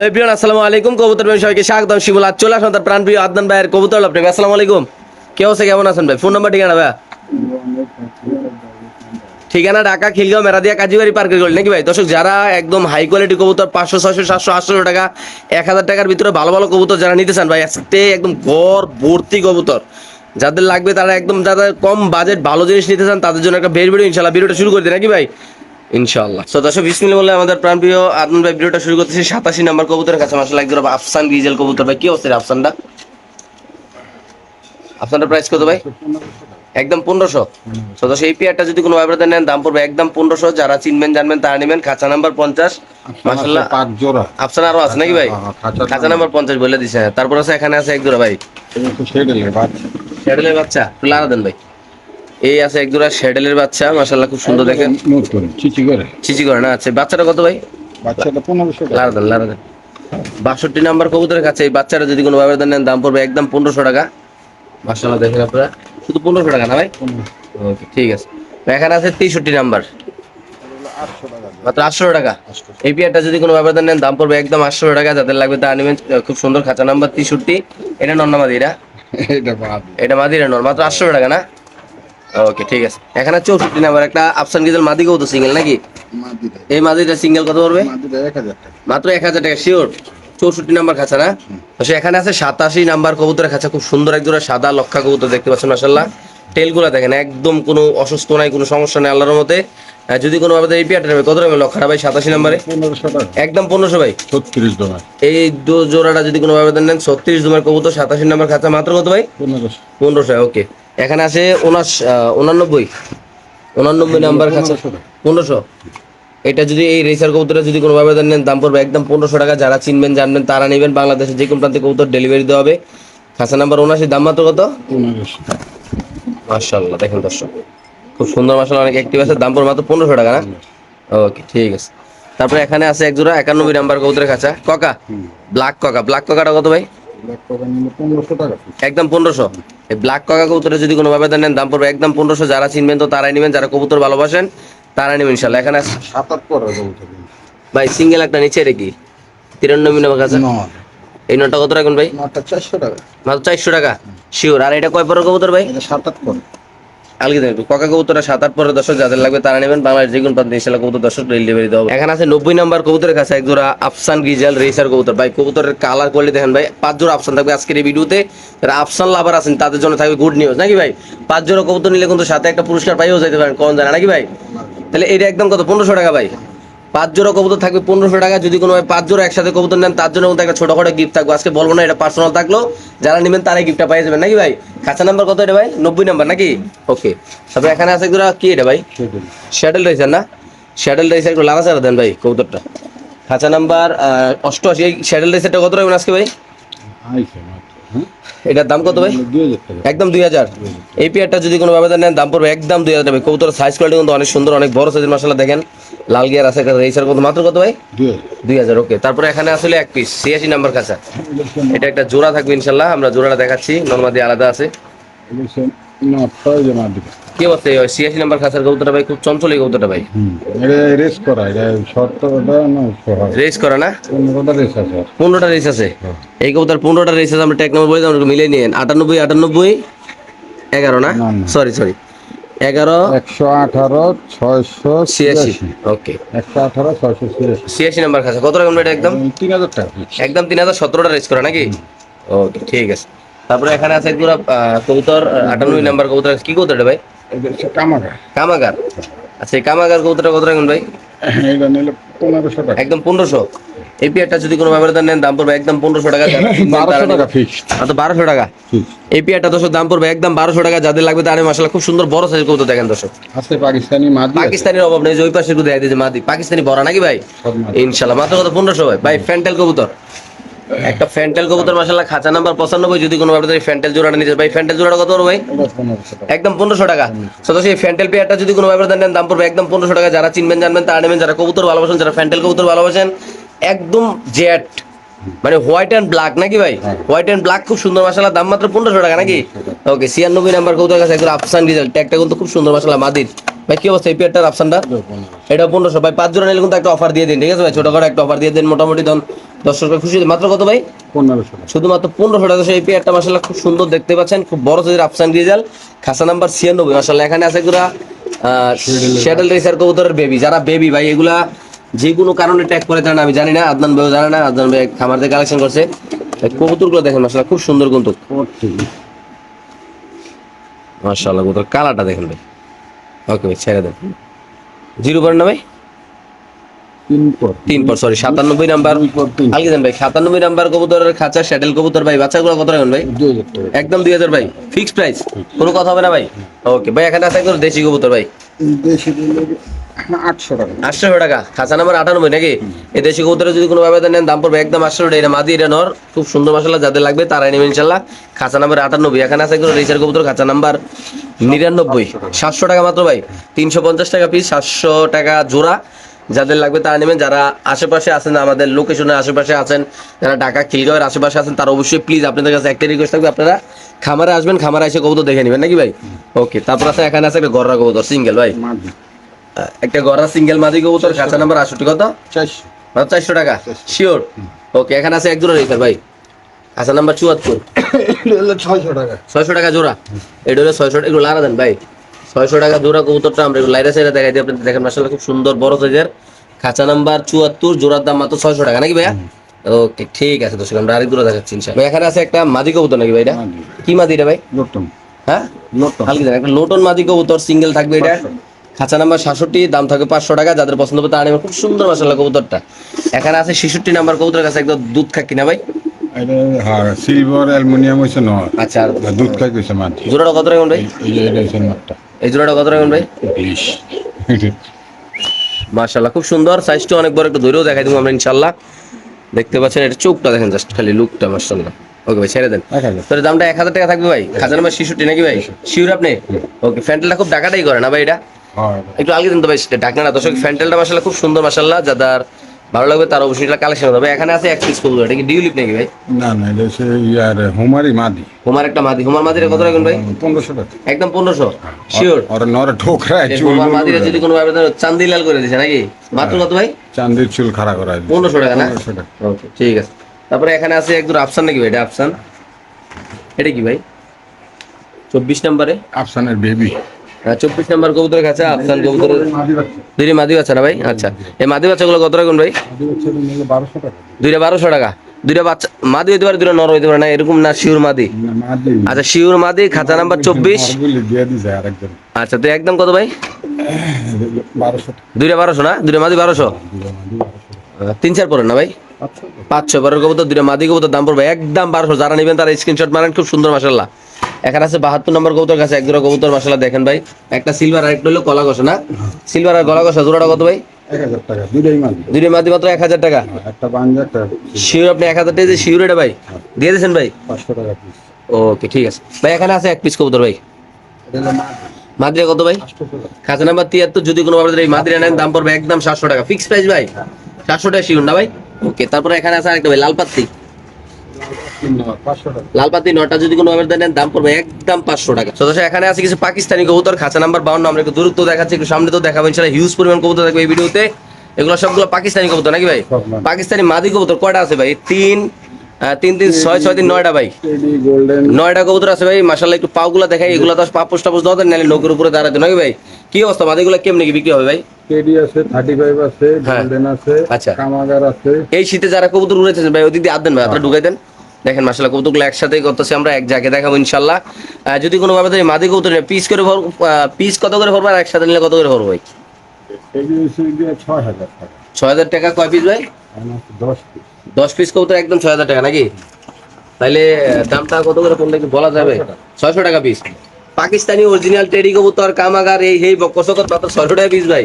আসসালামু আলাইকুম, কবুতর ভাই, সবাইকে স্বাগতম শিবুল আজ চলে আসুন তার ভাইয়ের কবুতর আসসালামু আলাইকুম। কে কেমন আছেন ভাই? ফোন ঠিকানা ভাই ঠিকানা ঢাকা, খিলগাঁও, মেরাদিয়া পার্কের গলি, নাকি ভাই? দর্শক, যারা একদম হাই কোয়ালিটি কবুতর, পাঁচশো, ছয়শো, সাতশো, আটশো টাকা, এক হাজার টাকার ভিতরে ভালো ভালো কবুতর যারা নিতে চান ভাই, আজকে একদম ঘর ভর্তি কবুতর। যাদের লাগবে তারা একদম, যাদের কম বাজেট ভালো জিনিস নিতে চান, তাদের জন্য একটা বের ভিডিও ইনশাল্লাহ, ভিডিওটা শুরু করে দিই, নাকি ভাই? ইনশাআল্লাহ। তো দর্শক বিসমিল্লাহ বলে আমাদের প্রাণ প্রিয় আদনান ভাই ভিডিওটা শুরু করতেছি সাতাশি নাম্বার কবুতরের কাছে। আফসান ডিজেল কবুতর। ভাই কি অবস্থা রে আফসানটা? প্রাইস কত ভাই? একদম পনেরোশো। তো দশ এই পেয়ারটা যদি কোনো ভাইব্রাতে নেন দাম পড়বে একদম পনেরোশো। যারা চিনবেন জানবেন তারা নেবেন। খাঁচা নাম্বার পঞ্চাশ। মাসাল্লাহ আফসান আরও আছে নাকি ভাই? হ্যাঁ, খাঁচা খাঁচা নাম্বার পঞ্চাশ বলে দিছে। তারপর আছে এখানে আছে এক জোড়া ভাই বাচ্চা। দেন ভাই। এই আছে এক জোড়া শ্যাডেলের বাচ্চা মাসাল্লাহ খুব সুন্দর দেখেন। নতুন চিচি করে। চিচি করে না? আচ্ছা বাচ্চাটা কত ভাই? বাচ্চাটা পনেরোশো টাকা। লাড়া লাড়া বাষট্টি নাম্বার কবুতরের কাছে এই বাচ্চারা যদি কোনো ভাবে নেন দাম পড়বে একদম পনেরোশো টাকা। মাসাল্লাহ দেখেন আপনারা। শুধু পনেরোশো টাকা না ভাই? ওকে ঠিক আছে। এখানে আছে তেষট্টি নাম্বার। আটশো টাকা। দিয়ে। মাত্র আটশো টাকা। এই পেয়ারটা যদি কোনো ব্যাপার নেন দাম পড়বে একদম আটশো টাকা। যাদের লাগবে তা নেবেন খুব সুন্দর খাঁচা নাম্বার তেষট্টি। এটা নর মাদিরা? এটা এটা মাদিরা নর মাত্র আটশো টাকা না? ওকে ঠিক আছে। এখানে চৌষট্টি নাম্বার একটা আফসান গিজেল মাদি কবুতর সিঙ্গেল নাকি? এই মাদিটা সিঙ্গেল কত পড়বে? মাত্র এক হাজার টাকা শিওর চৌষট্টি নাম্বার খাঁচা না? তো এখানে আছে সাতাশি নাম্বার কবুতরের খাঁচা খুব সুন্দর এক জোড়া সাদা লক্ষা কবুতর দেখতে পাচ্ছেন মাসাল্লাহ টেলগুলো দেখেন একদম কোনো অসুস্থ নাই কোনো সমস্যা নেই আল্লাহর মতে যদি কোনো ভাবে এই পিয়াটা নেবে কত নেবে? লক্ষাটা ভাই সাতাশি নাম্বারে? একদম পনেরোশো ভাই। ছত্রিশ জোড়া এই দু জোড়াটা যদি কোনো ভাবে নেন ছত্রিশ জুমের কবুতর সাতাশি নাম্বার খাঁচা মাত্র কত ভাই? পনেরোশো। পনেরোশো ওকে এখানে আছে উনাশ উনানব্বই। উনানব্বই নাম্বার খাঁচা পনেরোশো এটা যদি এই রেসার কবুতরে যদি কোনো ভাবে নেন দাম পড়বে একদম পনেরোশো টাকা। যারা চিনবেন জানবেন তারা নেবেন। বাংলাদেশের যে কোনো প্রান্তে কবুতর ডেলিভারি দেওয়া হবে। খাঁচা নাম্বার উনাশি দাম মাত্র কত? মার্শাল্লাহ দেখেন দর্শক। খুব সুন্দর মার্শাল অনেক অ্যাক্টিভ আছে। দাম পড়বে মাত্র পনেরোশো টাকা না? ওকে ঠিক আছে। তারপরে এখানে আছে একজোড়া একানব্বই নাম্বার কবুতরের খাঁচা। ককা? ব্ল্যাক ককা। ব্ল্যাক ককাটা কত ভাই? একদম পনেরোশো। এই ব্ল্যাক কাকা কবুতরের যদি কোনো নেন দাম পড়বে একদম পনেরোশো। যারা চিনবেন তো তারাই নেবেন যারা কবুতর ভালোবাসেন তারা নেবেন ইনশাল্লাহ এখানে ভাই সিঙ্গেল একটা নিচে রেখি তিরানব্বই নব্বই কাছে এই নটা কত রাখুন ভাই? নটা চারশো টাকা। মাত্র চারশো টাকা। শিওর আর এটা কয় পরের কবুতর ভাই? এটা সাত আট পরে আলগে দেবেন কাকা কবুতরা সাত, আট পরের দর্শক যাদের লাগবে তারা নেবেন। বাংলাদেশ যে কোনো প্রান্তে ইনশাল্লাহ কবুতর দর্শক ডেলিভারি দেওয়া। এখানে আছে নব্বই নম্বর কবুতরের কাছে এক জোড়া আফসান গিজাল রেসার কবুতর। ভাই, কবুতরের কালার কোয়ালিটি দেখেন ভাই, পাঁচ জোড়া আফসান থাকবে আজকের এই ভিডিওতে। যারা আফসান লাভার আছেন, তাদের জন্য থাকবে গুড নিউজ নাকি ভাই? পাঁচ জোড়া কবুতর নিলে কিন্তু সাথে একটা পুরস্কার পাইও যেতে পারেন কোন জানা। নাকি ভাই? তাহলে এটা একদম কত? পনেরোশো টাকা ভাই। পাঁচ জোড়া কবুতর থাকবে পনেরোশো টাকা। যদি কোনো ভাই পাঁচ জোড়া একসাথে কবুতর নেন তার জন্য কিন্তু একটা ছোটখাটো গিফট থাকবে। আজকে বলব না এটা পার্সোনাল থাকল যারা নেবেন তারাই গিফটটা পাই যাবেন। নাকি ভাই? খাঁচা নাম্বার কত এটা ভাই? নব্বই নাম্বার নাকি? ওকে তারপরে এখানে আছে জোড়া কি এটা ভাই? শ্যাডেল রেসার না? শ্যাডেল রেসার একটু লাগা চারা দেন ভাই কবুতরটা। খাঁচা নাম্বার অষ্টআশি। এই শ্যাডেল রেসারটা কত রাখবেন আজকে ভাই? এটার দাম কত ভাই? একদম দুই হাজার। এই পেয়ারটা যদি কোনো ব্যবধান নেন দাম পড়বে একদম দুই হাজার টাকা। কবুতর সাইজ কোয়ালিটি কিন্তু অনেক সুন্দর অনেক বড় সাইজের মশলা দেখেন। লাল গিয়ার আছে রেসার কত? মাত্র কত ভাই? দুই হাজার। দুই হাজার ওকে তারপরে এখানে আসলে এক পিস ছিয়াশি নাম্বার কাঁচা। এটা একটা জোড়া থাকবে ইনশাল্লাহ আমরা জোড়াটা দেখাচ্ছি। নর্মাদি আলাদা আছে। নটা ওই যে মাদিটা কি অবস্থা? এই ছিয়াশি নাম্বার খাঁচার কবুতরটা ভাই খুব চঞ্চল এই কবুতরটা ভাই। রেস করা এটা না রেস করে না? পনেরোটা রেস আছে পনেরোটা রেস আছে? এই কবুতর পনেরোটা রেস আছে আমরা নম্বর বলে মিলিয়ে নিন আটানব্বই আটানব্বই এগারো না? না, না। সরি সরি এগারো একশো আঠারো ছয়শো ছিয়াশি। ছিয়াশি। ওকে একশো আঠারো ছয়শো ছিয়াশি। ছিয়াশি নাম্বার খাঁচা। কত রকম এটা একদম? তিন হাজার টাকা। একদম তিন হাজার সতেরোটা রেস করে নাকি? ওকে ঠিক আছে। তারপরে এখানে আছে একগুলো কবুতর আটানব্বই নাম্বার কবুতর কি কবুতর এটা ভাই? কামাগার। আচ্ছা এই কামাগার কবুতরটা কত রাখুন ভাই? টাকা। একদম পনেরোশো। এই পেয়ারটা যদি কোনো ব্যবহার নেন দাম পড়বে একদম পনেরোশো টাকা। যারা বারোশো টাকা এই পেয়ারটা দর্শক দাম পড়বে একদম বারোশো টাকা। যাদের লাগবে তারা মাসালা খুব সুন্দর বড় সাইজ কবুতর দেখেন দর্শক। আছে পাকিস্তানি। পাকিস্তানের অভাব নেই যে ওই পাশে দেয় দিয়েছে মাদি। পাকিস্তানি বড় নাকি ভাই। ইনশাল্লাহ মাত্র কত? পনেরোশো ভাই। ভাই ফ্যান্টেল কবুতর। একটা ফ্যান্টেল কবুতর মাসাল্লাহ খাঁচা নাম্বার পঁচানব্বই যদি কোনো ব্যাপারে ফ্যান্টেল জোড়াটা নিতে ভাই ফ্যান্টেল জোড়াটা কত পড়বে ভাই? একদম পনেরোশো টাকা। সদস্য এই ফ্যান্টেল পেয়ারটা যদি কোনো ব্যাপারে নেন দাম পড়বে একদম পনেরোশো টাকা। যারা চিনবেন জানবেন তারা নেবেন। যারা কবুতর ভালোবাসেন যারা ফ্যান্টেল কবুতর ভালোবাসেন একদম জেট মানে হোয়াইট অ্যান্ড ব্ল্যাক নাকি ভাই? হ্যাঁ। হোয়াইট অ্যান্ড ব্ল্যাক খুব সুন্দর মশলা দাম মাত্র পনেরোশো টাকা নাকি? ওকে ছিয়ানব্বই নাম্বার কবুতর কাছে একদম আফসান ডিজেল ট্যাগটা কিন্তু খুব সুন্দর মশলা মাদির। ভাই কি অবস্থা এই পেয়ারটার আফসানটা? এটা পনেরোশো। ভাই পাঁচ জোড়া নিলে কিন্তু একটা অফার দিয়ে দিন ঠিক আছে ভাই? ছোটখাটো একটা অফার দিয়ে দিন মোটামুটি ধরুন দর্শক ভাই খুশি মাত্র কত ভাই? পনেরোশো শুধুমাত্র পনেরোশো টাকা। এই পেয়ারটা মাসাল্লাহ খুব সুন্দর দেখতে পাচ্ছেন। খুব বড় সাইজের আফসান রিজাল খাসা নাম্বার ছিয়ানব্বই। মাসাল্লাহ এখানে আছে এগুলা শ্যাডেল রেসার কবুতরের বেবি যারা বেবি ভাই এগুলা যে কোনো কারণে ট্যাগ করে জানে আমি জানি না আদনান ভাইও জানে না আদনান ভাই খামার দিয়ে কালেকশন করছে। কবুতরগুলো দেখেন মাসাল্লাহ খুব সুন্দর কিন্তু। মাসাল্লাহ কবুতর কালারটা দেখেন ভাই। ওকে ভাই ছেড়ে দেন। জিরো পয়েন্ট না ভাই? তিন পর সরি সাতানব্বই নাম্বার। ভাই সাতানব্বই নাম্বার কবুতরের খাঁচা শ্যাডেল কবুতর ভাই বাচ্চাগুলো কত রাখবেন ভাই? দুই হাজার টাকা। একদম দুই হাজার ভাই ফিক্সড প্রাইস কোনো কথা হবে না ভাই? ওকে ভাই এখানে আছে একদম দেশি কবুতর ভাই। দেশি আটশো টাকা। আটশো টাকা খাঁচা নাম্বার আটানব্বই নাকি? এই দেশি কবুতরের যদি কোনো ব্যবধান নেন দাম পড়বে একদম আটশো টাকা। এটা মাদি এটা নর খুব সুন্দর মশলা যাদের লাগবে তারাই নেবেন ইনশাল্লাহ খাঁচা নাম্বার আটানব্বই এখানে আছে একদম রেসার কবুতর খাঁচা নাম্বার নিরানব্বই। সাতশো টাকা মাত্র ভাই তিনশো পঞ্চাশ টাকা পিস সাতশো টাকা জোড়া। যাদের লাগবে তারা নেবেন যারা আশেপাশে আছেন আমাদের লোকেশনের আশেপাশে আছেন যারা ঢাকা খিলগড়ের আশেপাশে আছেন তারা অবশ্যই প্লিজ আপনাদের কাছে একটা রিকোয়েস্ট থাকবে আপনারা খামারে আসবেন খামারে এসে কবুতর দেখে নেবেন নাকি ভাই? ওকে তারপর আছে এখানে আছে একটা গররা কবুতর সিঙ্গেল ভাই। একটা গড়া সিঙ্গেল মাদি কবুতর খাঁচা নাম্বার আটষট্টি কত? চারশো। চারশো টাকা? শিওর ওকে এখানে আছে এক জোড়া রেখার ভাই। খাঁচা নাম্বার চুয়াত্তর। ছয়শো টাকা। ছয়শো টাকা জোড়া। এটা হলো ছয়শো এগুলো লারা দেন ভাই। ছয়শো টাকা জোড়া কবুতরটা আমরা লাইরা সাইডে দেখাই দিই। আপনি দেখেন মাসাল্লাহ খুব সুন্দর বড় সাইজের। খাঁচা নাম্বার চুয়াত্তর জোড়ার দাম মাত্র ছয়শো টাকা। নাকি ভাইয়া? ওকে ঠিক আছে দর্শক আমরা আরেক জোড়া দেখাচ্ছি ভাই এখানে আছে একটা মাদি কবুতর নাকি ভাই এটা? কি মাদি এটা ভাই? নতুন হ্যাঁ? হালকি দেন একটা লোটন মাদি কবুতর সিঙ্গেল থাকবে এটা। খাঁচা নাম্বার সাতষট্টি দাম থাকবে পাঁচশো টাকা। যাদের পছন্দ হবে তারা খুব সুন্দর মাসাল্লাহ কবুতরটা। এখানে আছে ছেষট্টি নাম্বার কবুতরের কাছে একদম দুধ খাকি না ভাই? সিলভার অ্যালুমিনিয়াম হয়েছে আচ্ছা দুধ খাই গেছে মাটি। জোড়াটা কত রাখবেন ভাই? এই জোড়াটা কত রাখবেন ভাই? মাশাল্লাহ খুব সুন্দর। সাইজটা অনেক বড় একটু ধরেও দেখাই দেবো আমরা ইনশাল্লাহ দেখতে পাচ্ছেন এটা চোখটা দেখেন জাস্ট খালি লুকটা মাশাল্লাহ ওকে ভাই ছেড়ে দেন। তোর দামটা এক হাজার টাকা থাকবে ভাই? হাজার। নাম্বার শিশুটি নাকি ভাই? শিউর আপনি? ওকে ফ্যান্টেলটা খুব ডাকাটাই করে না ভাই এটা? একটু আগে দিন তো ভাই ডাকনা দর্শক ফ্যান্টেলটা মাশাল্লাহ খুব সুন্দর মাশাল্লাহ যাদের ভালো লাগবে তার অবশ্যই এটা কালেকশন হবে। এখানে আছে এক পিস করব এটা কি ডিউলিপ নাকি ভাই? না না এটা হচ্ছে ইয়ার হুমারি মাদি। হুমার একটা মাদি। হুমার মাদিরে কত রাখবেন ভাই? পনেরোশো টাকা। একদম পনেরোশো? শিওর ওর নরে ঠোকরা হুমার মাদিরে যদি কোনো ভাবে চান্দি লাল করে দিছে নাকি? মাত্র কত ভাই? চান্দির চুল খাড়া করা আছে পনেরোশো টাকা না? পনেরোশো টাকা। ওকে ঠিক আছে। তারপরে এখানে আছে একদম আফসান নাকি ভাই? এটা আফসান। এটা কি ভাই? চব্বিশ নম্বরে? আফসানের বেবি চব্বিশ নম্বর কবুতরের কাছে আফসান কবুতরের মাদি দুইটা মাদি বাচ্চা না ভাই? আচ্ছা। এই মাদি বাচ্চাগুলো কত রাখুন ভাই? দুইটা বারোশো টাকা। দুইটা বাচ্চা মাদি হইতে পারে দুইটা নর হইতে পারে না এরকম না শিউর মাদি? আচ্ছা শিউর মাদি খাতা নাম্বার চব্বিশ। আচ্ছা তো একদম কত ভাই? দুইটা বারোশো না? দুইটা মাদি বারোশো? তিন চার পরে না ভাই? পাঁচশো। বারোর কবুতর দুইটা মাদি কবুতর দাম পড়বে একদম বারোশো। যারা নেবেন তারা স্ক্রিনশট মারেন খুব সুন্দর মাসাল্লাহ এখানে আছে বাহাত্তর নম্বর কবুতর কাছে এক জোড়া কবুতর মাসাল্লাহ দেখেন ভাই। একটা সিলভার আর একটা হলো কলা কষা না? সিলভার আর গলা কষা জোড়াটা কত ভাই? মাদি মাত্র এক হাজার টাকা? শিওর আপনি এক হাজার টাকা শিওর এটা ভাই? দিয়ে দিয়েছেন ভাই? ওকে ঠিক আছে। ভাই এখানে আছে এক পিস কবুতর ভাই। এটা হলো মাদি মাদিরা কত ভাই? খাজা নাম্বার তিয়াত্তর যদি কোনো এই নেন দাম পড়বে একদম সাতশো টাকা। ফিক্স প্রাইস ভাই? সাতশো টাকা না ভাই? ওকে তারপরে এখানে আছে আরেকটা ভাই লাল পাত্তি তিন নম্বর পাঁচশো টাকা লাল পাতি নটা যদি কোনো নেন দাম পড়বে একদম পাঁচশো টাকা। তো এখানে আছে কিছু পাকিস্তানি কবুতর খাঁচা নাম্বার বাউন্ন আমরা একটু দূরত্ব দেখাচ্ছি একটু সামনে তো হিউজ পরিমাণ কবুতর থাকবে এই ভিডিওতে। এগুলো সবগুলো পাকিস্তানি কবুতর নাকি ভাই? পাকিস্তানি মাদি কবুতর কয়টা আছে ভাই? তিন তিন তিন ছয় ছয় তিন নয়টা ভাই। নয়টা কবুতর আছে ভাই মাসাল্লাহ একটু পাগুলা দেখাই এগুলো তো পাপোস টাপোস দাও নাহলে নৌকের উপরে দাঁড়াতে নাকি ভাই? কি অবস্থা মাদিগুলো কেমনি কি বিক্রি হবে ভাই? আছে আছে হ্যাঁ। গোল্ডেন আছে আচ্ছা। কামাগার আছে। এই শীতে যারা কবুতর উড়েছেন ভাই ওদিক দিয়ে আদ দেন ভাই আপনারা ঢুকাই দেন। দেখেন মাসাল্লাহ কবুতরগুলো একসাথেই করতেছি আমরা, এক জায়গায় দেখাবো ইনশাল্লাহ যদি কোনো ভাবে তুমি মাদি কবুতর পিস করে ভর পিস কত করে ভরবো আর একসাথে নিলে কত করে ভরবো ভাই? ছয় হাজার টাকা, কয় পিস ভাই? দশ পিস কবুতর একদম ছয় হাজার টাকা নাকি? তাইলে দামটা কত করে পড়লে একটু বলা যাবে? ছয়শো টাকা পিস পাকিস্তানি অরিজিনাল টেডি কবুতর, কামাগার, এই এই বকসকত মাত্র ছয়শো টাকা পিস ভাই।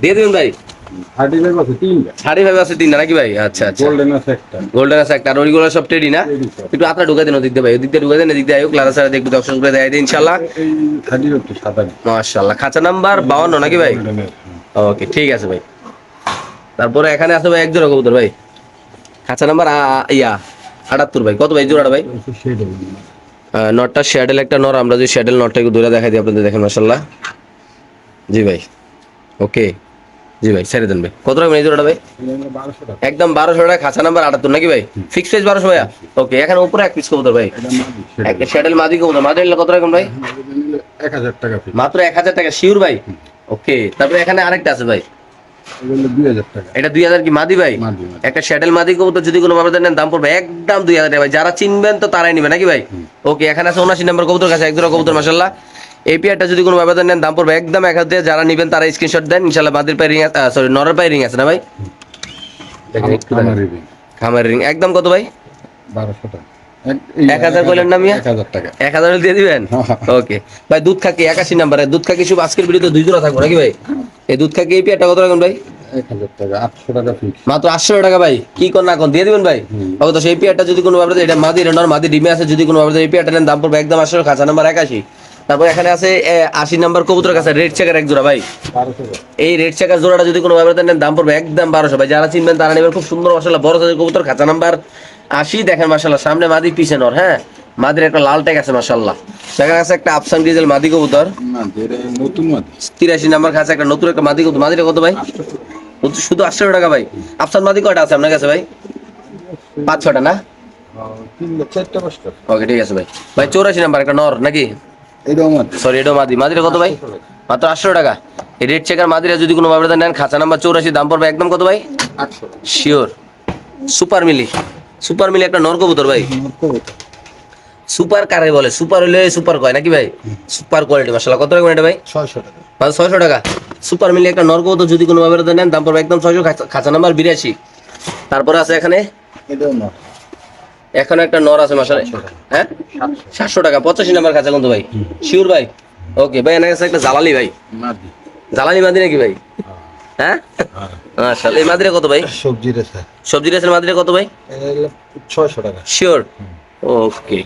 দিয়ে দিবেন ভাই? আছে তিনটা। আছে তিনটা নাকি ভাই? আচ্ছা আচ্ছা। গোল্ডেন আছে একটা। গোল্ডেন আছে একটা আর ওইগুলো সব টেডি না? একটু আত্রা ঢুকাই দেন ওদিক দিয়ে ভাই ওদিক দিয়ে ঢুকাই দেন এদিক দিয়ে আয়ুক লারা সারা একটু দর্শন করে দেয় ইনশাল্লাহ এই একটু সাদা মাশাল্লাহ খাঁচা নাম্বার বাউন্ন নাকি ভাই? ওকে ঠিক আছে ভাই। তারপরে এখানে আছে ভাই এক জোড়া কবুতর ভাই। খাঁচা নাম্বার ইয়া আটাত্তর ভাই। কত ভাই জোড়াটা ভাই? নটটা শ্যাডেল একটা নর আমরা যদি শ্যাডেল নটটা একটু দূরে দেখাই দিই আপনাদের দেখেন মাসাল্লাহ জি ভাই ওকে জি ভাই ছেড়ে দেন ভাই। কত টাকা এই জোড়াটা ভাই? একদম বারোশো টাকা খাঁচা নাম্বার আটাত্তর নাকি ভাই? ফিক্স প্রাইস বারোশো ভাইয়া? ওকে এখানে উপরে এক পিস কবুতর ভাই। একটা শ্যাডেল মাদি কবুতর মাদি কত রকম ভাই? এক হাজার টাকা মাত্র এক হাজার টাকা শিওর ভাই? ওকে তারপরে এখানে আরেকটা আছে ভাই। এটা হলো দুই হাজার টাকা। এটা দুই হাজার কি মাদি ভাই? মাদি মাদি। একটা শ্যাডেল মাদি কবুতর যদি কোনো ভাবে নেন দাম পড়বে একদম দুই হাজার ভাই। যারা চিনবেন তো তারাই নিবে নাকি ভাই? ওকে এখানে আছে উনাশি নম্বর কবুতর কাছে এক জোড়া কবুতর মাসাল্লাহ এই পেয়ারটা যদি কোনো ভাবে নেন দাম পড়বে একদম এক হাজার যারা নিবেন তারা স্ক্রিনশট দেন ইনশাল্লাহ মাদির পাই রিং সরি নরের রিং আছে না ভাই? দেখেন একটু খামারের রিং একদম কত ভাই? বারোশো টাকা। এক- হাজার বললেন না মিয়া? এক হাজার টাকা। এক হাজার দিয়ে দিবেন? ওকে। ভাই দুধ খাকি একাশি নাম্বারে দুধ খাকি শুভ আজকের ভিডিওতে দুই জোড়া থাকব নাকি ভাই? এই দুধ খাকি এই পেয়ারটা কত রাখুন ভাই? মাত্র আটশো টাকা ভাই। কি কোন না কোন দিয়ে দিবেন ভাই? ওকে তো সেই পেয়ারটা যদি কোনো ভাবে এটা মাদি রেন্ডর মাদি ডিমে আছে যদি কোনো ভাবে এই পেয়ারটা নেন দাম পড়বে একদম আটশো খাঁচা নাম্বার একাশি। তারপর এখানে আছে আশি নাম্বার কবুতরের কাছে রেড চেকার এক জোড়া ভাই। বারোশো এই রেড চেকার জোড়াটা যদি কোনো ভাবে নেন দাম পড়বে একদম বারোশো। ভাই যারা চিনবেন তারা নেবেন। খুব সুন্দর মশলা বড় সাইজের কবুতর খাঁচা নাম্বার আশি দেখেন মাসাল্লাহ সামনে মাদি পিছে নর হ্যাঁ? মাদির একটা লাল ট্যাগ আছে মাসাল্লাহ সেখানে আছে একটা আফসান ডিজেল মাদি কবুতর। নতুন তিরাশি নাম্বার কাছে একটা নতুন একটা মাদি কবুতর। মাদিটা কত ভাই? শুধু আটশো টাকা ভাই। আফসান মাদি কয়টা আছে আপনার কাছে ভাই? পাঁচ ছটা না? ওকে ঠিক আছে ভাই। ভাই চৌরাশি নাম্বার একটা নর নাকি? সরি এটাও মাদি। মাদিটা কত ভাই? মাত্র আটশো টাকা। এই রেড চেকার মাদিরা যদি কোনো ভাবে নেন খাঁচা নাম্বার চৌরাশি দাম পড়বে একদম কত ভাই? শিওর সুপার মিলি সুপার মিলে একটা নর কবুতর ভাই। সুপার কারে বলে? সুপার হলে সুপার কয়? নাকি ভাই? সুপার কোয়ালিটি মশলা কত রকম এটা ভাই? ছয়শো টাকা। ছয়শো টাকা। সুপার মিলে একটা নর কবুতর যদি কোনো ভাবে নেন দাম পড়বে একদম ছয়শো খাঁচা নাম্বার বিরাশি। তারপরে আছে এখানে? এখানে একটা নর আছে মাসালে হ্যাঁ? সাতশো টাকা পঁচাশি নাম্বার খাঁচা কিন্তু ভাই। শিওর ভাই? ওকে ভাই আছে একটা জালালি ভাই। জালালি মাদি নাকি ভাই? হ্যাঁ? আচ্ছা এই মাদিরা কত ভাই? সবজি রেসা। সবজি রেসের মাদিরা কত ভাই? ছয়শো টাকা। শিওর? ওকে।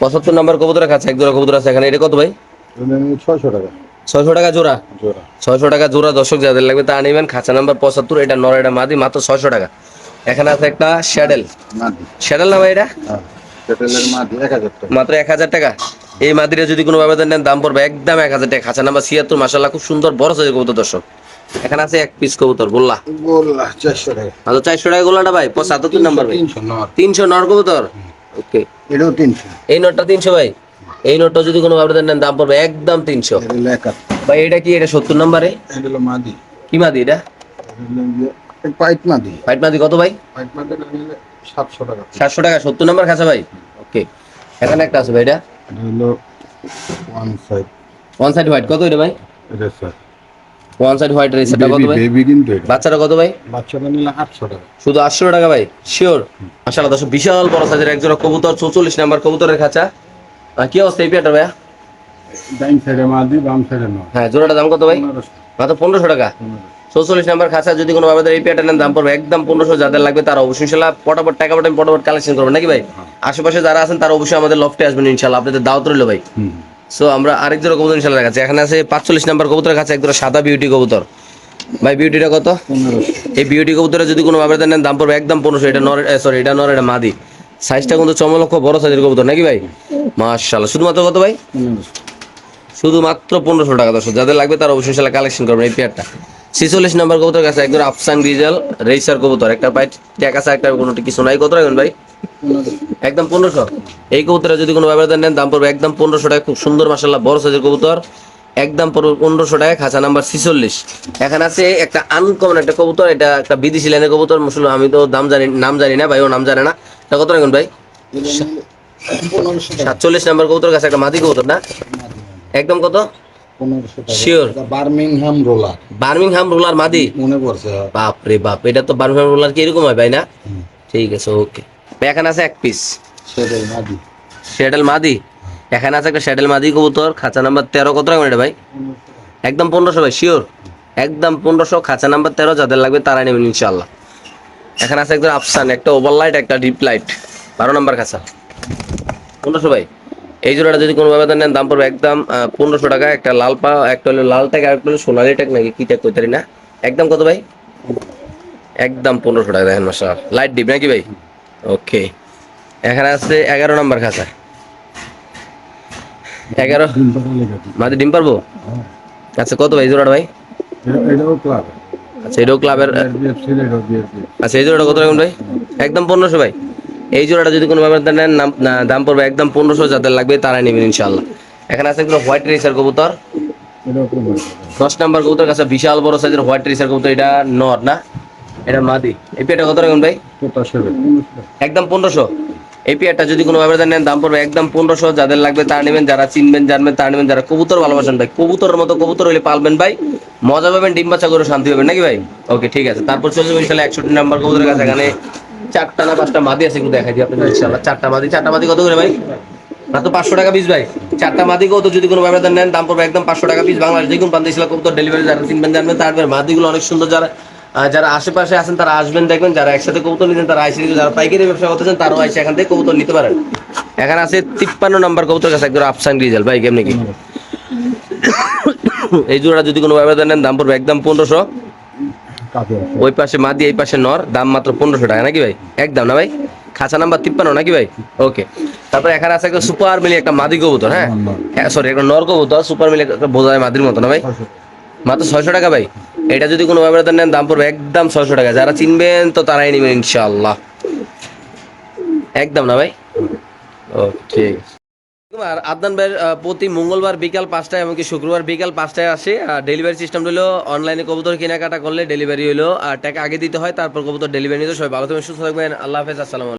পঁচাত্তর নাম্বার কবুতরের কাছে এক জোড়া কবুতর আছে এখানে। এটা কত ভাই? ছয়শো টাকা। ছয়শো টাকা জোড়া? জোড়া। ছয়শো টাকা জোড়া। দর্শক যাদের লাগবে তা নেবেন। খাঁচা নাম্বার পঁচাত্তর এটা নর এটা মাদি মাত্র ছয়শো টাকা। এখানে আছে একটা শ্যাডেল। শ্যাডেল না ভাই এটা? হ্যাঁ। মাত্র এক হাজার টাকা? এই মাদিরে যদি কোনো ভাবে নেন দাম পড়বে একদম এক হাজার টাকা। খাঁচা নাম্বার ছিয়াত্তর মাসাল্লাহ খুব সুন্দর বড় সাইজের কবুতর দর্শক। এখানে আছে এক পিস কবুতর বললা গোল্লা চারশো টাকা। মাত্র চারশো টাকা গোলাটা ভাই পঁচাত্তর নাম্বার ভাই। তিনশো নর। কবুতর? ওকে। এটাও তিনশো। এই নোটটা তিনশো ভাই? এই নোটটা যদি কোনো ভাবে নেন দাম পড়বে একদম তিনশো। ভাই এটা কি এটা সত্তর নাম্বারে? মাদি। কি মাদি এটা? পাইট মাদি। মাদি কত ভাই? টাকা। সাতশো টাকা সত্তর নাম্বার খাঁচা ভাই। ওকে। এখানে একটা আছে ভাই এটা? এটা হলো one side one side white কত এটা ভাই? এটা স্যার ওয়ান সাইড হোয়াইট রেসটা কত ভাই? বেবি কিন্তু এটা। বাচ্চাটা কত ভাই? বাচ্চাটা নিলে আটশো টাকা। শুধু আটশো টাকা ভাই শিওর আসলে দশ বিশাল বড় সাইজের একজোড়া কবুতর চৌচল্লিশ নাম্বার কবুতরের খাঁচা। কি অবস্থা এই পেয়ারটা ভাইয়া? ডাইন সাইডে মাদি বাম সাইডে নর হ্যাঁ জোড়াটা দাম কত ভাই? মাত্র পনেরোশো টাকা। চৌচল্লিশ নাম্বার খাঁচা যদি কোনো ভাবে এই পেয়ারটা নেন দাম পড়বে একদম পনেরোশো যাদের লাগবে তারা অবশ্যই ইনশাল্লাহ পটাপট টাকা পটাম পটাপট কালেকশন করবেন নাকি ভাই? আশেপাশে যারা আছেন তারা অবশ্যই আমাদের লফটে আসবেন ইনশাল্লাহ আপনাদের দাওয়াত রইল ভাই। সো আমরা আরেক জোড়া কবুতর ইনশাল্লাহ দেখাচ্ছি। এখানে আছে পাঁচচল্লিশ নাম্বার কবুতরের কাছে এক জোড়া সাদা বিউটি কবুতর। ভাই বিউটিটা কত? এই বিউটি কবুতরে যদি কোনো ভাবে নেন দাম পড়বে একদম পনেরোশো। এটা নর সরি এটা নর এটা মাদি। সাইজটা কিন্তু চমলক্ষ বড় সাইজের কবুতর নাকি ভাই? মাশাল্লাহ শুধুমাত্র কত ভাই? শুধুমাত্র পনেরোশো টাকা দর্শক। যাদের লাগবে তারা অবশ্যই ইনশাল্লাহ কালেকশন করবেন এই পেয়ারটা ছিচল্লিশ নাম্বার কবুতর কাছে একদম আফসান ডিজেল রেসার কবুতর। একটা পাই ট্যাক আছে একটা কোনো কিছু নাই। কত রাখবেন ভাই? একদম পনেরোশো। এই কবুতরে যদি কোনো ব্যবহার নেন দাম পড়বে একদম পনেরোশো টাকা। খুব সুন্দর মাসাল্লাহ বড় সাইজের কবুতর। একদম পড়বে পনেরোশো টাকা খাঁচা নাম্বার ছিচল্লিশ। এখানে আছে একটা আনকমন একটা কবুতর এটা একটা বিদেশি লাইনের কবুতর। মুসলিম আমি তো দাম জানি নাম জানি না ভাই ও নাম জানে না। এটা কত রাখবেন ভাই? সাতচল্লিশ নাম্বার কবুতর কাছে একটা মাদি কবুতর না? একদম কত? পনেরোশো টাকা। Sure. Birmingham roller. Birmingham roller মাদি? মনে পড়ছে হ্যাঁ। বাপ রে বাপ এটা তো বার্মিংহাম রোলার কি এরকম হয় ভাই না? ঠিক আছে ওকে এখানে আছে এক পিস সেটাই মাদি। এখানে আছে একটা মাদি কবুতর খাঁচা নাম্বার তেরো কত রাখবেন এটা ভাই? একদম পনেরোশো ভাই শিওর একদম পনেরোশো খাঁচা নাম্বার তেরো যাদের লাগবে তারা নেবেন ইনশাল্লাহ এখানে আছে একদম আফসান একটা ওভার লাইট একটা ডিপ লাইট বারো নাম্বার খাঁচা। পনেরোশো ভাই। এই জোড়াটা যদি কোনোভাবে নেন, দাম পড়বে একদম পনেরোশো টাকা। একটা লাল পা, একটা হলো লাল ট্যাগ আর একটা হলো সোনালি ট্যাগ নাকি, কি ট্যাগ করতে না? একদম কত ভাই? একদম পনেরোশো টাকা, দেখেন মাসা লাইট ডিপ নাকি ভাই? ওকে এখানে আছে এগারো নম্বর খাঁচা। এগারো। মাঝে ডিম পারব। আচ্ছা কত ভাই জোড়াটা ভাই? আচ্ছা এটাও ক্লাবের আচ্ছা এই জোড়াটা কত রাখবেন ভাই? একদম পনেরোশো ভাই। এই জোড়াটা যদি কোনো ব্যাপার নেন দাম পড়বে একদম পনেরোশো, যাদের লাগবে তারা নেবেন ইনশাল্লাহ এখানে আছে একদম হোয়াইট রেসার কবুতর। দশ নাম্বার কবুতর কাছে বিশাল বড় সাইজের হোয়াইট রেসার কবুতর, এটা নর, না? এটা মাদি। এই পেয়ারটা কত রাখবেন ভাই? একদম পনেরোশো। এই পেয়ারটা যদি কোনো ব্যাপারে নেন, দাম পড়বে একদম পনেরোশো। যাদের লাগবে তারা নেবেন, যারা চিনবেন, জানবেন, তারা নেবেন। যারা কবুতর ভালোবাসেন ভাই, কবুতরের মতো কবুতর হলে পালবেন ভাই। মজা পাবেন, ডিম বাচ্চা করে শান্তি পাবেন, নাকি ভাই? ওকে, ঠিক আছে। তারপর চলে যাবেন ইনশাল্লাহ একষট্টি নাম্বার কবুতরের কাছে। এখানে চারটা না পাঁচটা মাদি আছে একটু দেখাই দিই আপনাদের ইনশাল্লাহ চারটা মাদি চারটা মাদি কত করে ভাই? না তো পাঁচশো টাকা পিস ভাই। চারটা মাদি কত যদি কোনো ব্যাপারে নেন, দাম পড়বে একদম পাঁচশো টাকা পিস বাংলাদেশ কোনো প্রান্তে ইসলাম কবুতর ডেলিভারি যারা চিনবেন জানবেন তারপরে মাদিগুলো অনেক সুন্দর যারা যারা আশেপাশে আছেন, তারা আসবেন, দেখবেন। যারা একসাথে কবুতর নিতেন তারা আইসে যারা পাইকারি ব্যবসা করতেছেন, তারাও আইসে এখান থেকে কবুতর নিতে পারেন। এখানে আছে তিপ্পান্ন নম্বর কবুতর কাছে একদম আফসান গ্রিজেল ভাই, কেমনি কি? এই জোড়া যদি কোনো ব্যবধান নেন, দাম পড়বে একদম পনেরোশো। আছে ওই পাশে মাদি এই পাশে নর দাম মাত্র পনেরোশো টাকা নাকি ভাই? একদম না ভাই? খাঁচা নাম্বার তিপ্পান্ন নাকি ভাই? ওকে। তারপরে এখানে আছে একটা সুপার মিলি একটা মাদি কবুতর হ্যাঁ? হ্যাঁ সরি একটা নর কবুতর সুপার মিলি একটা বোঝা যায় মাদির মতো না ভাই? মাত্র ছয়শো টাকা ভাই। এটা যদি কোনো ব্যাপারে নেন দাম পড়বে একদম ছয়শো টাকা। যারা চিনবেন তো তারাই নেবেন ইনশাআল্লাহ। একদম না ভাই? ও ঠিক আছে। আর আদনান ভাইয়ের প্রতি মঙ্গলবার বিকাল পাঁচটায় এমনকি শুক্রবার বিকাল পাঁচটায় আসে। আর ডেলিভারি সিস্টেম হলো অনলাইনে কবুতর কেনাকাটা করলে ডেলিভারি হলো আর টাকা আগে দিতে হয়, তারপর কবুতর ডেলিভারি নিতে। সবাই ভালো থাকবেন, সুস্থ থাকবেন। আল্লাহ হাফেজ, আসসালাম